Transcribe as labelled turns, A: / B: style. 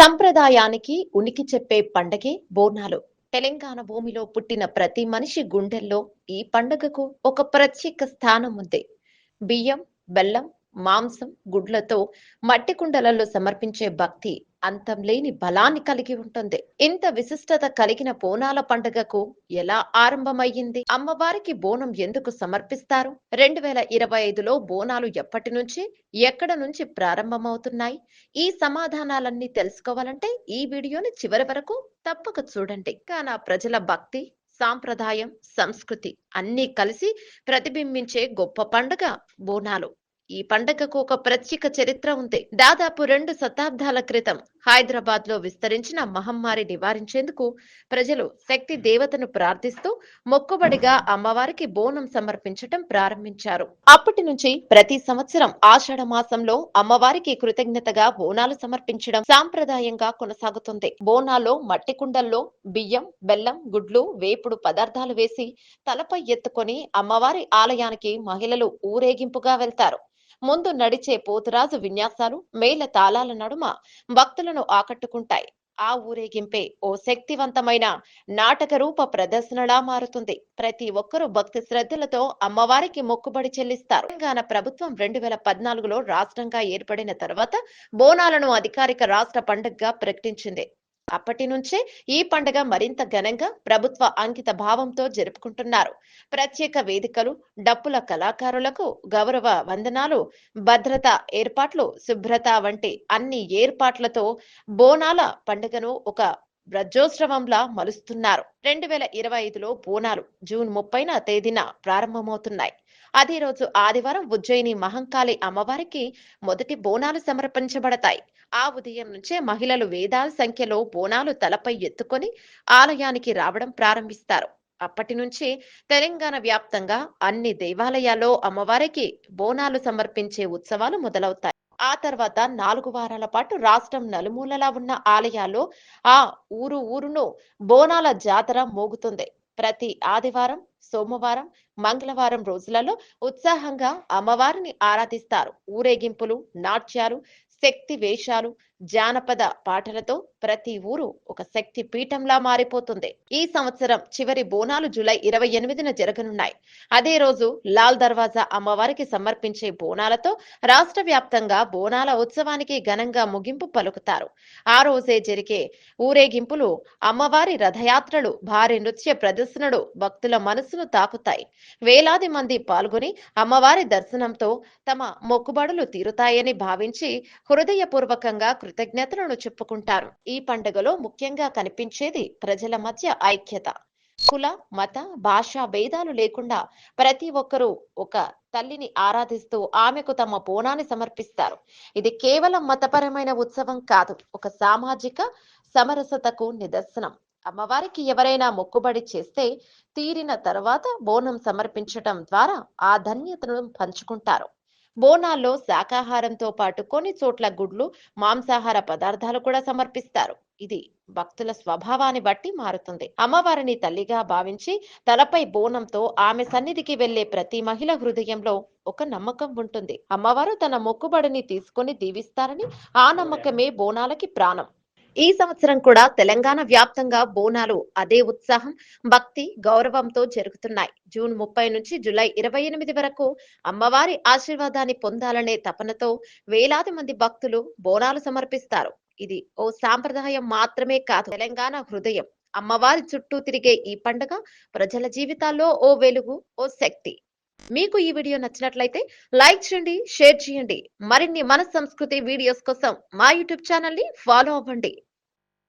A: సంప్రదాయానికి ఉనికి చెప్పే పండగే బోనాలు. తెలంగాణ భూమిలో పుట్టిన ప్రతి మనిషి గుండెల్లో ఈ పండుగకు ఒక ప్రత్యేక స్థానం ఉంది బియ్యం బెల్లం మాంసం గుడ్లతో మట్టి కుండలలో సమర్పించే భక్తి అంతం లేని బలాన్ని కలిగి ఉంటుంది. ఇంత విశిష్టత కలిగిన బోనాల పండుగకు ఎలా ఆరంభమయ్యింది? అమ్మవారికి బోనం ఎందుకు సమర్పిస్తారు? రెండు వేల ఇరవై ఐదులో బోనాలు ఎప్పటి నుంచి ఎక్కడ నుంచి ప్రారంభమవుతున్నాయి? ఈ సమాధానాలన్నీ తెలుసుకోవాలంటే ఈ వీడియోని చివరి వరకు తప్పక చూడండి. కానా ప్రజల భక్తి సాంప్రదాయం సంస్కృతి అన్నీ కలిసి ప్రతిబింబించే గొప్ప పండుగ బోనాలు. ఈ పండగకు ఒక ప్రత్యేక చరిత్ర ఉంది. దాదాపు రెండు శతాబ్దాల క్రితం హైదరాబాద్లో విస్తరించిన మహమ్మారి నివారించేందుకు ప్రజలు శక్తి దేవతను ప్రార్థిస్తూ మొక్కుబడిగా అమ్మవారికి బోనం సమర్పించటం ప్రారంభించారు. అప్పటి నుంచి ప్రతి సంవత్సరం ఆషాఢ మాసంలో అమ్మవారికి కృతజ్ఞతగా బోనాలు సమర్పించడం సాంప్రదాయంగా కొనసాగుతుంది. బోనాల్లో మట్టి కుండల్లో బియ్యం బెల్లం గుడ్లు వేపుడు పదార్థాలు వేసి తలపై ఎత్తుకొని అమ్మవారి ఆలయానికి మహిళలు ఊరేగింపుగా వెళ్తారు. ముందు నడిచే పోతురాజు విన్యాసాలు మేల తాళాల నడుమ భక్తులను ఆకట్టుకుంటాయి. ఆ ఊరేగింపే ఓ శక్తివంతమైన నాటక రూప ప్రదర్శనలా మారుతుంది. ప్రతి ఒక్కరూ భక్తి శ్రద్ధలతో అమ్మవారికి మొక్కుబడి చెల్లిస్తారు. తెలంగాణ ప్రభుత్వం రెండు వేల పద్నాలుగులో రాష్ట్రంగా ఏర్పడిన తర్వాత బోనాలను అధికారిక రాష్ట్ర పండుగగా ప్రకటించింది. అప్పటి నుంచే ఈ పండుగ మరింత ఘనంగా ప్రభుత్వ అంకిత భావంతో జరుపుకుంటున్నారు. ప్రత్యేక వేదికలు డప్పుల కళాకారులకు గౌరవ వందనాలు భద్రత ఏర్పాట్లు శుభ్రత వంటి అన్ని ఏర్పాట్లతో బోనాల పండుగను ఒక బ్రజోత్సవంలా మలుస్తున్నారు. రెండు వేల ఇరవై ఐదులో బోనాలు జూన్ ముప్పైన తేదీన ప్రారంభమవుతున్నాయి. అదే రోజు ఆదివారం ఉజ్జయిని మహంకాళి అమ్మవారికి మొదటి బోనాలు సమర్పించబడతాయి. ఆ ఉదయం నుంచే మహిళలు వేదాల సంఖ్యలో బోనాలు తలపై ఎత్తుకొని ఆలయానికి రావడం ప్రారంభిస్తారు. అప్పటి నుంచి తెలంగాణ వ్యాప్తంగా అన్ని దేవాలయాల్లో అమ్మవారికి బోనాలు సమర్పించే ఉత్సవాలు మొదలవుతాయి. ఆ తర్వాత నాలుగు వారాల పాటు రాష్ట్రం నలుమూలలా ఉన్న ఆలయాల్లో ఆ ఊరు ఊరును బోనాల జాతర మోగుతుంది. ప్రతి ఆదివారం సోమవారం మంగళవారం రోజులలో ఉత్సాహంగా అమ్మవారిని ఆరాధిస్తారు. ఊరేగింపులు నాట్యాలు శక్తి వేషాలు జానపద పాటలతో ప్రతి ఊరు ఒక శక్తి పీఠంలా మారిపోతుంది. ఈ సంవత్సరం చివరి బోనాలు జూలై ఇరవై ఎనిమిదిన జరగనున్నాయి. అదే రోజు లాల్ దర్వాజా అమ్మవారికి సమర్పించే బోనాలతో రాష్ట్ర వ్యాప్తంగా బోనాల ఉత్సవానికి ఘనంగా ముగింపు పలుకుతారు. ఆ రోజే జరిగే ఊరేగింపులు అమ్మవారి రథయాత్రలు భారీ నృత్య ప్రదర్శనలు భక్తుల మనసును తాకుతాయి. వేలాది మంది పాల్గొని అమ్మవారి దర్శనంతో తమ మొక్కుబడులు తీరుతాయని భావించి హృదయపూర్వకంగా కృతజ్ఞతలను చెప్పుకుంటారు. ఈ పండుగలో ముఖ్యంగా కనిపించేది ప్రజల మధ్య ఐక్యత. కుల మత భాష భేదాలు లేకుండా ప్రతి ఒక్కరూ ఒక తల్లిని ఆరాధిస్తూ ఆమెకు తమ బోనాన్ని సమర్పిస్తారు. ఇది కేవలం మతపరమైన ఉత్సవం కాదు ఒక సామాజిక సమరసతకు నిదర్శనం. అమ్మవారికి ఎవరైనా మొక్కుబడి చేస్తే తీరిన తర్వాత బోనం సమర్పించటం ద్వారా ఆ ధన్యతను పంచుకుంటారు. బోనాల్లో శాకాహారంతో పాటు కొన్ని చోట్ల గుడ్లు మాంసాహార పదార్థాలు కూడా సమర్పిస్తారు. ఇది భక్తుల స్వభావాన్ని బట్టి మారుతుంది. అమ్మవారిని తల్లిగా భావించి తలపై బోనంతో ఆమె సన్నిధికి వెళ్ళే ప్రతి మహిళ హృదయంలో ఒక నమ్మకం ఉంటుంది. అమ్మవారు తన మొక్కుబడిని తీసుకొని దీవిస్తారని ఆ నమ్మకమే బోనాలకి ప్రాణం. ఈ సంవత్సరం కూడా తెలంగాణ వ్యాప్తంగా బోనాలు అదే ఉత్సాహం భక్తి గౌరవంతో జరుగుతున్నాయి. జూన్ ముప్పై నుంచి జూలై ఇరవై ఎనిమిది వరకు అమ్మవారి ఆశీర్వాదాన్ని పొందాలనే తపనతో వేలాది మంది భక్తులు బోనాలు సమర్పిస్తారు. ఇది ఓ సాంప్రదాయం మాత్రమే కాదు. తెలంగాణ హృదయం అమ్మవారి చుట్టూ తిరిగే ఈ పండుగ ప్రజల జీవితాల్లో ఓ వెలుగు ఓ శక్తి. మీకు ఈ వీడియో నచ్చినట్లయితే లైక్ చేయండి షేర్ చేయండి. మరిన్ని మన సంస్కృతి వీడియోస్ కోసం మా యూట్యూబ్ ఛానల్ని ఫాలో అవ్వండి.